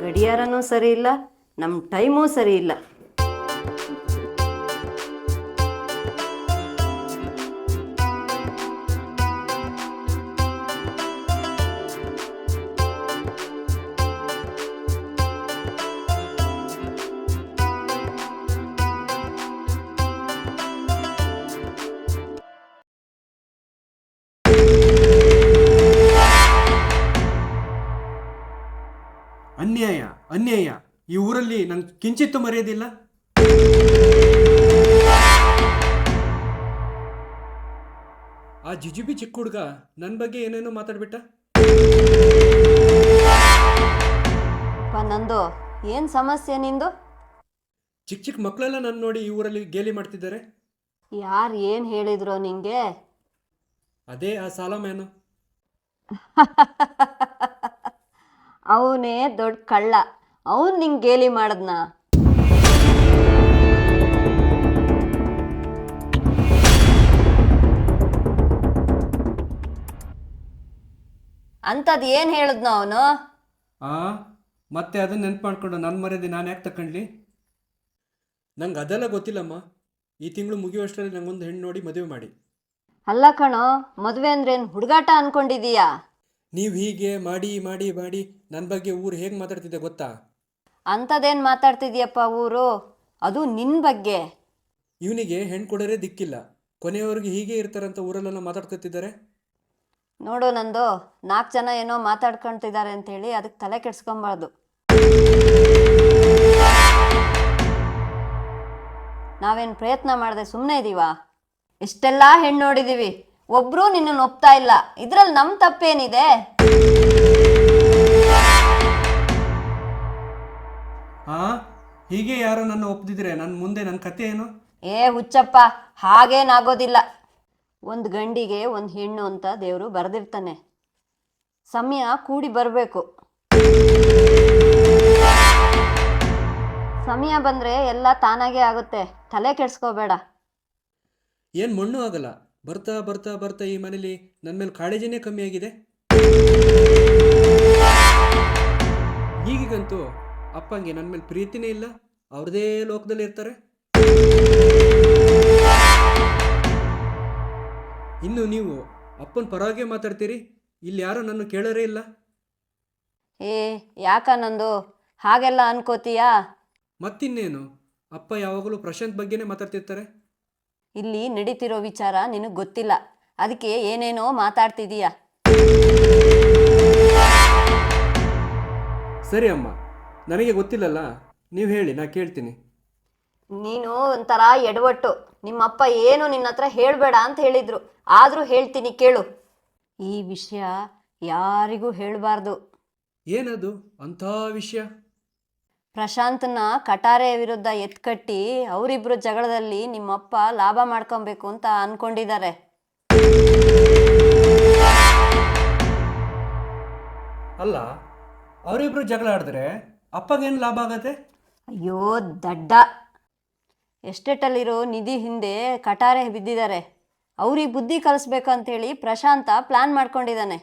ಗಡಿಯಾರನೂ ಸರಿ ಇಲ್ಲ ನಮ್ಮ ಟೈಮೂ ಸರಿ ಇಲ್ಲ. ಅನ್ಯಾಯ. ಈ ಊರಲ್ಲಿ ನಂಗೆ ಕಿಂಚಿತ್ತು ಮರೆಯೋದಿಲ್ಲ ಆ ಜಿಜುಬಿ ಚಿಕ್ಕ ಹುಡುಗ ನನ್ನ ಬಗ್ಗೆ ಏನೇನೋ ಮಾತಾಡ್ಬಿಟ್ಟ? ನಂದು ಏನು ಸಮಸ್ಯೆ ನಿಂದು? ಚಿಕ್ಕ ಚಿಕ್ಕ ಮಕ್ಕಳೆಲ್ಲ ನನ್ನ ನೋಡಿ ಈ ಊರಲ್ಲಿ ಗೇಲಿ ಮಾಡ್ತಿದ್ದಾರೆ. ಯಾರು ಏನು ಹೇಳಿದ್ರು ನಿಂಗೆ? ಅದೇ ಆ ಸಾಲ ಮ್ಯಾನು ಅವನೇ ದೊಡ್ಡ ಕಳ್ಳ. ಅವನು ನಿಂಗೆ ಗೇಲಿ ಮಾಡದ್ನ? ಅಂತದ್ ಏನ್ ಹೇಳಿದ್ನ ಅವನು? ಆ? ಮತ್ತೆ ಅದನ್ನ ನೆನ್ಪು ಮಾಡ್ಕೊಂಡು ನನ್ನ ಮರ್ಯಾದೆ ನಾನು ಯಾಕೆ ತಕೊಂಡ್ಲಿ? ನಂಗೆ ಅದೆಲ್ಲ ಗೊತ್ತಿಲ್ಲಮ್ಮ. ಈ ತಿಂಗಳು ಮುಗಿಯುವಷ್ಟರಲ್ಲಿ ನಂಗೊಂದು ಹೆಣ್ಣು ನೋಡಿ ಮದುವೆ ಮಾಡಿ. ಅಲ್ಲ ಕಣೋ ಮದುವೆ ಅಂದ್ರೇನು ಹುಡುಗಾಟ ಅನ್ಕೊಂಡಿದೀಯಾ? ನೀವು ಹೀಗೆ ಮಾಡಿ ಮಾಡಿ ಮಾಡಿ ನನ್ನ ಬಗ್ಗೆ ಊರು ಹೇಗೆ ಮಾತಾಡ್ತಿದ್ದೆ ಗೊತ್ತಾ? ಅಂಥದ್ದೇನು ಮಾತಾಡ್ತಿದ್ಯಪ್ಪ ಊರು? ಅದು ನಿನ್ನ ಬಗ್ಗೆ. ಇವನಿಗೆ ಹೆಣ್ಣು ಕೊಡೋರೇ ದಿಕ್ಕಿಲ್ಲ. ಕೊನೆಯವರೆಗೆ ಹೀಗೆ ಇರ್ತಾರಂತ ಊರಲ್ಲೆಲ್ಲ ಮಾತಾಡ್ಕೊತಿದ್ದಾರೆ? ನೋಡು ನಂದು ನಾಲ್ಕು ಜನ ಏನೋ ಮಾತಾಡ್ಕೊಳ್ತಿದ್ದಾರೆ ಅಂತೇಳಿ ಅದಕ್ಕೆ ತಲೆ ಕೆಡ್ಸ್ಕೊಬಾರ್ದು. ನಾವೇನು ಪ್ರಯತ್ನ ಮಾಡಿದೆ ಸುಮ್ಮನೆ ಇದೀವಾ? ಇಷ್ಟೆಲ್ಲ ಹೆಣ್ಣು ನೋಡಿದೀವಿ. ಒಬ್ಬರೂ ನಿನ್ನನ್ನು ಒಪ್ತಾ ಇಲ್ಲ. ಇದ್ರಲ್ಲಿ ನಮ್ಮ ತಪ್ಪೇನಿದೆ? ಹಾ ಹೀಗೆ ಯಾರೋ ನನ್ನ ಒಪ್ದಿದ್ರೆ ನನ್ನ ಮುಂದೆ ನನ್ನ ಕತೆ ಏನು? ಏ ಹುಚ್ಚಪ್ಪ ಹಾಗೇನಾಗೋದಿಲ್ಲ. ಒಂದು ಗಂಡಿಗೆ ಒಂದು ಹೆಣ್ಣು ಅಂತ ದೇವರು ಬರೆದಿರ್ತಾನೆ. ಸಮಯ ಕೂಡಿ ಬರಬೇಕು. ಸಮಯ ಬಂದರೆ ಎಲ್ಲ ತಾನಾಗೇ ಆಗುತ್ತೆ. ತಲೆ ಕೆಡ್ಸ್ಕೋಬೇಡ. ಏನು ಮಣ್ಣು ಆಗಲ್ಲ? ಬರ್ತಾ ಬರ್ತಾ ಬರ್ತಾ ಈ ಮನೇಲಿ ನನ್ನ ಮೇಲೆ ಕಾಳಜಿನೇ ಕಮ್ಮಿ ಆಗಿದೆ. ಈಗೀಗಂತೂ ಅಪ್ಪಂಗೆ ನನ್ನ ಮೇಲೆ ಪ್ರೀತಿನೇ ಇಲ್ಲ ಅವ್ರದೇ ಲೋಕದಲ್ಲಿ ಇರ್ತಾರೆ. ಇನ್ನು ನೀವು ಅಪ್ಪನ ಪರವಾಗಿ ಮಾತಾಡ್ತೀರಿ ಇಲ್ಲಿ ಯಾರೂ ನನ್ನ ಕೇಳೋರೇ ಇಲ್ಲ. ಏ ಯಾಕ ನಂದು? ಹಾಗೆಲ್ಲ ಅನ್ಕೋತೀಯಾ? ಮತ್ತಿನ್ನೇನು ಅಪ್ಪ ಯಾವಾಗಲೂ ಪ್ರಶಾಂತ್ ಬಗ್ಗೆನೇ ಮಾತಾಡ್ತಿರ್ತಾರೆ. ಇಲ್ಲಿ ನಡೀತಿರೋ ವಿಚಾರ ನಿನಗೆ ಗೊತ್ತಿಲ್ಲ ಅದಕ್ಕೆ ಏನೇನೋ ಮಾತಾಡ್ತಿದೀಯ. ಸರಿ ಅಮ್ಮ. ನನಗೆ ಗೊತ್ತಿಲ್ಲಲ್ಲ. ನೀವು ಹೇಳಿ ನಾ ಕೇಳ್ತೀನಿ. ನೀನು ಒಂಥರ ಎಡವಟ್ಟು. ನಿಮ್ಮಪ್ಪ ಏನು ನಿನ್ನ ಹತ್ರ ಹೇಳಬೇಡ ಅಂತ ಹೇಳಿದ್ರು. ಆದರೂ ಹೇಳ್ತೀನಿ ಕೇಳು. ಈ ವಿಷಯ ಯಾರಿಗೂ ಹೇಳಬಾರ್ದು. ಏನದು? ಅಂಥ ವಿಷಯ? ಪ್ರಶಾಂತ್ನ ಕಟಾರೆ ವಿರುದ್ಧ ಎತ್ಕಟ್ಟಿ ಅವರಿಬ್ಬರು ಜಗಳದಲ್ಲಿ ನಿಮ್ಮಪ್ಪ ಲಾಭ ಮಾಡ್ಕೊಬೇಕು ಅಂತ ಅನ್ಕೊಂಡಿದ್ದಾರೆ. ಅಲ್ಲ ಅವರಿಬ್ರು ಜಗಳ ಆಡಿದ್ರೆ ಅಪ್ಪಗೇನು ಲಾಭ ಆಗತ್ತೆ? ಅಯ್ಯೋ ದಡ್ಡ. ಎಸ್ಟೇಟಲ್ಲಿರೋ ನಿಧಿ ಹಿಂದೆ ಕಟಾರೆ ಬಿದ್ದಿದ್ದಾರೆ. ಅವ್ರಿಗೆ ಬುದ್ಧಿ ಕಲಿಸ್ಬೇಕು ಅಂತೇಳಿ ಪ್ರಶಾಂತ ಪ್ಲಾನ್ ಮಾಡ್ಕೊಂಡಿದ್ದಾನೆ.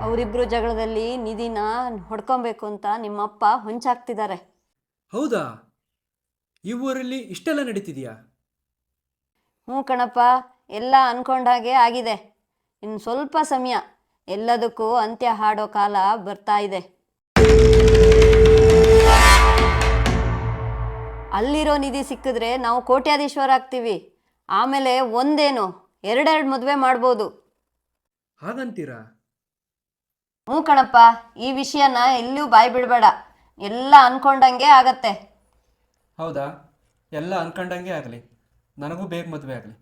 ಅವರಿಬ್ರು ಜಗಳದಲ್ಲಿ ನಿಧಿನ ಹೊಡ್ಕೊಬೇಕು ಅಂತ ನಿಮ್ಮಪ್ಪ ಹೊಂಚಾಕ್ತಿದ್ದಾರೆ. ಹೌದಾ? ಈ ಊರಲ್ಲಿ ಇಷ್ಟೆಲ್ಲ ನಡೀತಿದೆಯಾ? ಹ್ಞೂ ಕಣಪ್ಪ ಎಲ್ಲ ಅನ್ಕೊಂಡಾಗೆ ಆಗಿದೆ. ಇನ್ನು ಸ್ವಲ್ಪ ಸಮಯ. ಎಲ್ಲದಕ್ಕೂ ಅಂತ್ಯ ಹಾಡೋ ಕಾಲ ಬರ್ತಾ ಇದೆ. ಅಲ್ಲಿರೋ ನಿಧಿ ಸಿಕ್ಕಿದ್ರೆ ನಾವು ಕೋಟ್ಯಾಧೀಶ್ವರ ಆಗ್ತೀವಿ. ಆಮೇಲೆ ಒಂದೇನು ಎರಡೆರಡು ಮದುವೆ ಮಾಡ್ಬೋದು. ಹಾಗಂತೀರಾ? ಹ್ಞೂ ಕಣಪ್ಪ ಈ ವಿಷಯನ ಎಲ್ಲೂ ಬಾಯಿ ಬಿಡಬೇಡ. ಎಲ್ಲ ಅನ್ಕೊಂಡಂಗೆ ಆಗತ್ತೆ. ಹೌದಾ? ಎಲ್ಲ ಅನ್ಕೊಂಡಂಗೆ ಆಗಲಿ. ನನಗೂ ಬೇಗ ಮದುವೆ ಆಗಲಿ.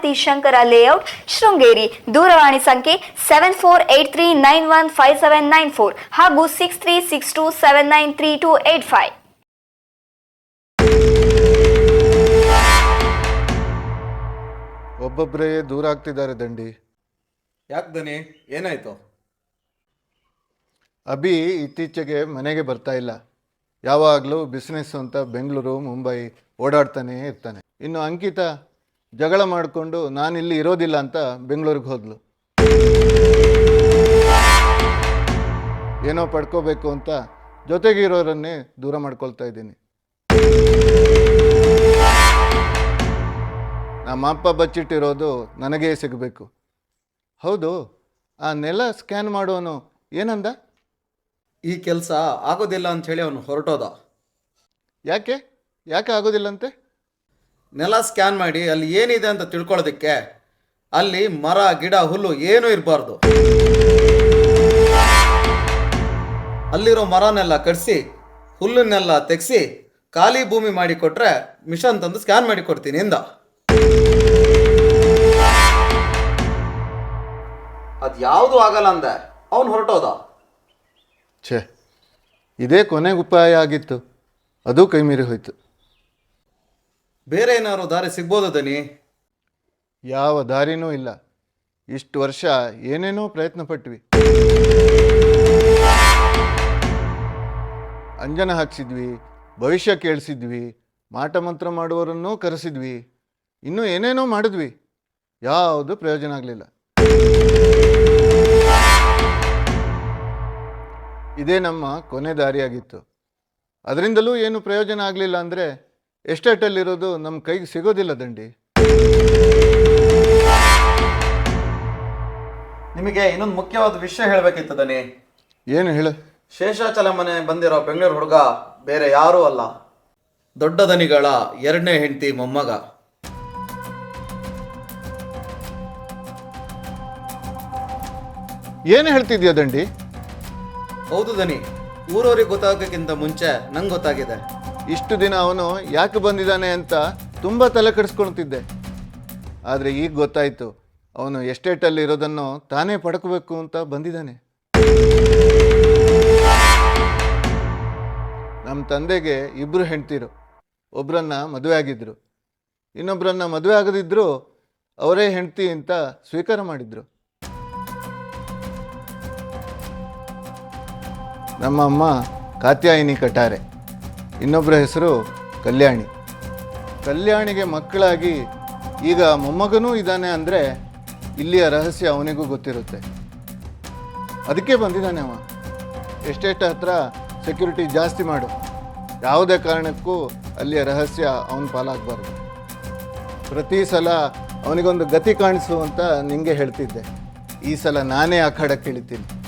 ಶಂಕರ ಲೇಔಟ್ ಶೃಂಗೇರಿ. ದೂರವಾಣಿ ಸಂಖ್ಯೆ seven four eight three nine one five seven nine four ಹಾಗೂ six three six two seven nine three two eight five ಒಬ್ಬೊಬ್ಬರೇ ದೂರ ಆಗ್ತಿದ್ದಾರೆ ದಂಡಿ. ಯಾಕೆ ದನಿ ಏನಾಯ್ತು? ಅಭಿ ಇತ್ತೀಚೆಗೆ ಮನೆಗೆ ಬರ್ತಾ ಇಲ್ಲ. ಯಾವಾಗಲೂ ಬಿಸ್ನೆಸ್ ಅಂತ ಬೆಂಗಳೂರು ಮುಂಬೈ ಓಡಾಡ್ತಾನೆ ಇರ್ತಾನೆ. ಇನ್ನು ಅಂಕಿತ? ಜಗಳ ಮಾಡಿಕೊಂಡು ನಾನಿಲ್ಲಿ ಇರೋದಿಲ್ಲ ಅಂತ ಬೆಂಗಳೂರಿಗೆ ಹೋದ್ಲು. ಏನೋ ಪಡ್ಕೋಬೇಕು ಅಂತ ಜೊತೆಗೆ ಇರೋರನ್ನೇ ದೂರ ಮಾಡ್ಕೊಳ್ತಾ ಇದ್ದೀನಿ. ನಮ್ಮ ಅಪ್ಪ ಬಚ್ಚಿಟ್ಟಿರೋದು ನನಗೇ ಸಿಗಬೇಕು. ಹೌದು ಆ ನೆಲ ಸ್ಕ್ಯಾನ್ ಮಾಡೋನು ಏನಂದ? ಈ ಕೆಲಸ ಆಗೋದಿಲ್ಲ ಅಂತ ಹೇಳಿ ಅವನು ಹೊರಟೋದ. ಯಾಕೆ? ಯಾಕೆ ಆಗೋದಿಲ್ಲಂತೆ? ನೆಲ ಸ್ಕ್ಯಾನ್ ಮಾಡಿ ಅಲ್ಲಿ ಏನಿದೆ ಅಂತ ತಿಳ್ಕೊಳ್ಳೋದಕ್ಕೆ ಅಲ್ಲಿ ಮರ, ಗಿಡ, ಹುಲ್ಲು ಏನೂ ಇರಬಾರ್ದು. ಅಲ್ಲಿರೋ ಮರನೆಲ್ಲ ಕಡಿಸಿ ಹುಲ್ಲನ್ನೆಲ್ಲ ತೆಗೆಸಿ ಖಾಲಿ ಭೂಮಿ ಮಾಡಿ ಕೊಟ್ರೆ ಮಿಷನ್ ತಂದು ಸ್ಕ್ಯಾನ್ ಮಾಡಿ ಕೊಡ್ತೀನಿ ಇಂದ. ಅದು ಯಾವುದು ಆಗಲ್ಲ ಅಂದೆ. ಅವನು ಹೊರಟೋದ. ಛೇ, ಇದೇ ಕೊನೆಗೆ ಉಪಾಯ ಆಗಿತ್ತು. ಅದು ಕೈ ಮೀರಿ ಹೋಯ್ತು. ಬೇರೆ ಏನಾದ್ರು ದಾರಿ ಸಿಗ್ಬೋದು ದನಿ? ಯಾವ ದಾರಿನೂ ಇಲ್ಲ. ಇಷ್ಟು ವರ್ಷ ಏನೇನೋ ಪ್ರಯತ್ನ ಪಟ್ವಿ. ಅಂಜನ ಹಾಕ್ಸಿದ್ವಿ, ಭವಿಷ್ಯ ಕೇಳಿಸಿದ್ವಿ, ಮಾಟ ಮಂತ್ರ ಮಾಡುವವರನ್ನೂ ಕರೆಸಿದ್ವಿ. ಇನ್ನೂ ಏನೇನೋ ಮಾಡಿದ್ವಿ. ಯಾವುದು ಪ್ರಯೋಜನ ಆಗಲಿಲ್ಲ. ಇದೇ ನಮ್ಮ ಕೊನೆ ದಾರಿಯಾಗಿತ್ತು. ಅದರಿಂದಲೂ ಏನು ಪ್ರಯೋಜನ ಆಗಲಿಲ್ಲ ಅಂದರೆ ಎಸ್ಟೇಟಲ್ಲಿರೋದು ನಮ್ಮ ಕೈಗೆ ಸಿಗೋದಿಲ್ಲ ದಂಡಿ. ನಿಮಗೆ ಇನ್ನೊಂದು ಮುಖ್ಯವಾದ ವಿಷಯ ಹೇಳಬೇಕಿತ್ತು ದನಿ ಏನು ಹೇಳು? ಶೇಷಾಚಲ ಮನೆ ಬಂದಿರೋ ಬೆಂಗಳೂರು ಹುಡುಗ ಬೇರೆ ಯಾರೂ ಅಲ್ಲ. ದೊಡ್ಡ ದನಿಗಳ ಎರಡನೇ ಹೆಂಡತಿ ಮೊಮ್ಮಗ. ಏನು ಹೇಳ್ತಿದ್ಯಾ ದಂಡಿ? ಹೌದು ದನಿ ಊರವ್ರಿಗೆ ಗೊತ್ತಾಗೋಕ್ಕಿಂತ ಮುಂಚೆ ನಂಗೆ ಗೊತ್ತಾಗಿದೆ. ಇಷ್ಟು ದಿನ ಅವನು ಯಾಕೆ ಬಂದಿದ್ದಾನೆ ಅಂತ ತುಂಬ ತಲೆ ಕೆಡಿಸ್ಕೊಳ್ತಿದ್ದೆ. ಆದರೆ ಈಗ ಗೊತ್ತಾಯಿತು, ಅವನು ಎಸ್ಟೇಟಲ್ಲಿ ಇರೋದನ್ನು ತಾನೇ ಪಡ್ಕೋಬೇಕು ಅಂತ ಬಂದಿದ್ದಾನೆ. ನಮ್ಮ ತಂದೆಗೆ ಇಬ್ಬರು ಹೆಂಡ್ತಿರು ಒಬ್ಬರನ್ನ ಮದುವೆ ಆಗಿದ್ರು. ಇನ್ನೊಬ್ಬರನ್ನ ಮದುವೆ ಆಗದಿದ್ದರೂ ಅವರೇ ಹೆಂಡ್ತಿ ಅಂತ ಸ್ವೀಕಾರ ಮಾಡಿದ್ರು. ನಮ್ಮ ಅಮ್ಮ ಕಾತ್ಯಾಯಿನಿ ಕಟಾರೆ ಇನ್ನೊಬ್ಬರ ಹೆಸರು ಕಲ್ಯಾಣಿ. ಕಲ್ಯಾಣಿಗೆ ಮಕ್ಕಳಾಗಿ ಈಗ ಮೊಮ್ಮಗನೂ ಇದ್ದಾನೆ ಅಂದರೆ ಇಲ್ಲಿಯ ರಹಸ್ಯ ಅವನಿಗೂ ಗೊತ್ತಿರುತ್ತೆ. ಅದಕ್ಕೆ ಬಂದಿದ್ದಾನೆ ಅವ. ಎಷ್ಟೆಷ್ಟು ಹತ್ರ ಸೆಕ್ಯೂರಿಟಿ ಜಾಸ್ತಿ ಮಾಡು. ಯಾವುದೇ ಕಾರಣಕ್ಕೂ ಅಲ್ಲಿಯ ರಹಸ್ಯ ಅವನ ಪಾಲಾಗಬಾರ್ದು. ಪ್ರತಿ ಸಲ ಅವನಿಗೊಂದು ಗತಿ ಕಾಣಿಸು ಅಂತ ನಿಂಗೆ ಹೇಳ್ತಿದ್ದೆ. ಈ ಸಲ ನಾನೇ ಆ ಖಡಕ್ಕೆ ಇಳಿತೀನಿ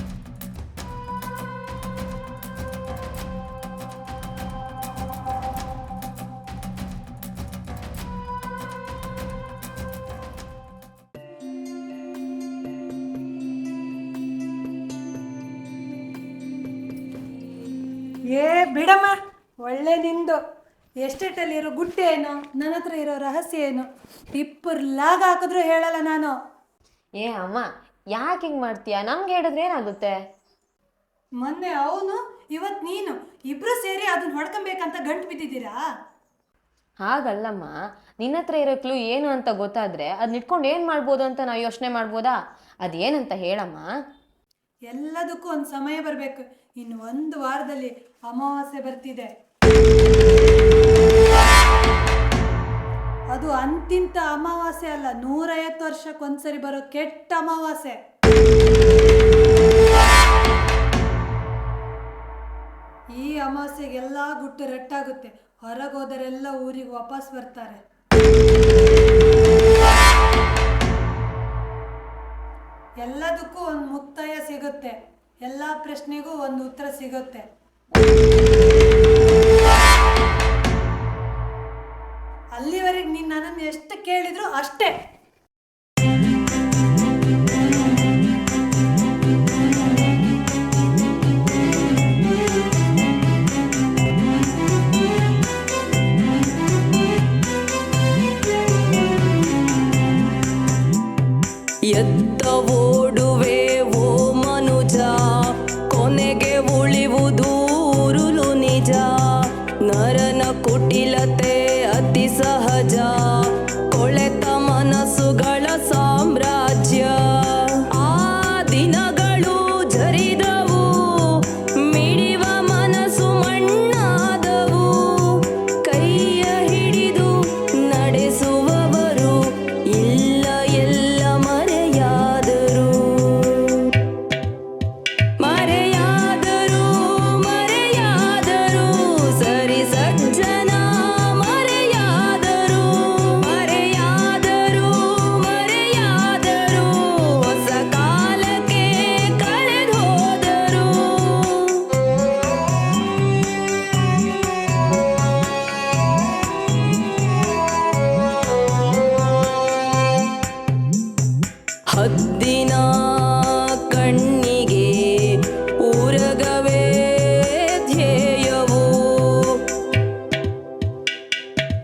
ಬಿಡಮ್ಮ ಒಳ್ಳೆ ನಿಂದು. ಎಸ್ಟೇಟಲ್ಲಿರೋ ಗುಟ್ಟೆ ಏನು? ನನ್ನ ಹತ್ರ ಇರೋ ರಹಸ್ಯ ಏನು? ಟಿಪ್ಪರ್ ಲಾಗ್ ಹಾಕಿದ್ರು ಹೇಳಲ್ಲ ನಾನು. ಏ ಅಮ್ಮ ಯಾಕೆ ಹಿಂಗೆ ಮಾಡ್ತೀಯ? ನಮ್ಗೆ ಹೇಳಿದ್ರೆ ಏನಾಗುತ್ತೆ? ಮೊನ್ನೆ ಅವನು ಇವತ್ತು ನೀನು. ಇಬ್ರು ಸೇರಿ ಅದನ್ನ ಹೊಡ್ಕೊಬೇಕಂತ ಗಂಟು ಬಿದ್ದಿದ್ದೀರಾ? ಹಾಗಲ್ಲಮ್ಮ ನಿನ್ನ ಹತ್ರ ಇರೋ ಕ್ಲೂ ಏನು ಅಂತ ಗೊತ್ತಾದ್ರೆ ಅದನ್ನ ಇಟ್ಕೊಂಡು ಏನು ಮಾಡ್ಬೋದು ಅಂತ ನಾವು ಯೋಚನೆ ಮಾಡ್ಬೋದಾ? ಅದೇನಂತ ಹೇಳಮ್ಮ? ಎಲ್ಲದಕ್ಕೂ ಒಂದು ಸಮಯ ಬರಬೇಕು. ಇನ್ನು ಒಂದು ವಾರದಲ್ಲಿ ಅಮಾವಾಸ್ಯೆ ಬರ್ತಿದೆ. ಅದು ಅಂತಿಂತ ಅಮಾವಾಸ್ಯೆ ಅಲ್ಲ, ನೂರೈವತ್ತು ವರ್ಷಕ್ಕೊಂದ್ಸರಿ ಬರೋ ಕೆಟ್ಟ ಅಮಾವಾಸ್ಯೆ. ಈ ಅಮಾವಾಸ್ಯೆಗೆಲ್ಲ ಗುಟ್ಟು ರಟ್ಟಾಗುತ್ತೆ. ಹೊರಗೋದರೆಲ್ಲ ಊರಿಗೆ ವಾಪಸ್ ಬರ್ತಾರೆ. ಎಲ್ಲದಕ್ಕೂ ಒಂದು ಮುಕ್ತಾಯ ಸಿಗುತ್ತೆ. ಎಲ್ಲ ಪ್ರಶ್ನೆಗೂ ಒಂದು ಉತ್ತರ ಸಿಗುತ್ತೆ. ಅಲ್ಲಿವರೆಗೆ ನೀನು ನನ್ನನ್ನು ಎಷ್ಟು ಕೇಳಿದ್ರು ಅಷ್ಟೇ.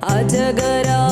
अजगरा